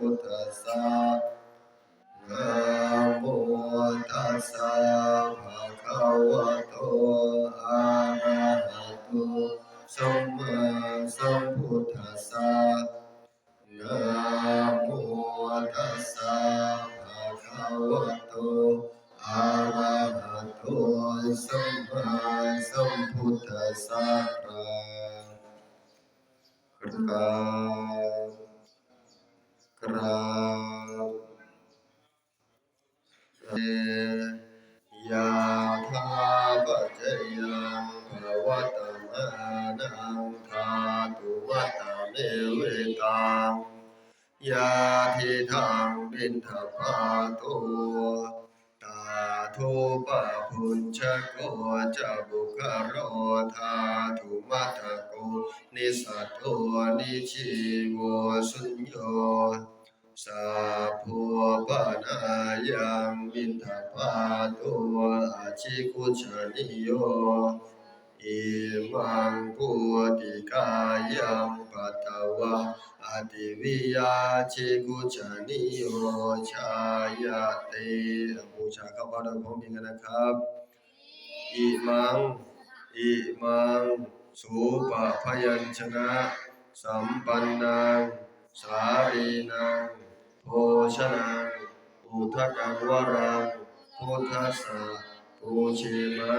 พุทธัสสะนะโมตัสสะภะคะวะโตอะระหะโตสัมมาสัมพุทธัสสะนะโมตัสสะภะคะวะโตอะระหะโตสัมมาสัมพุทธัสสะครับ ครับเอยาธาปัจจยังภวตมานังธาตุวัตเมเวตังยาทิทังบินทภาตุ ทุปะพุญชโกจะบุคโรธาทุมัตตโกนิสัตโตนิชิวสุญโยสัพพุปะนายังมินทปาตัวอาชิคุชนิโยอิมังกุติกายังปัตตวะอติวิยาชิกุชนิโยชา ยาเตบูชาข้าพเจ้าของดิงกันนะครับอิมังอิมังสุปะพยัญชนะ สัมปันนังสารีนังโภชนังอุทกังวรังพุทธัสสะปูเชมะ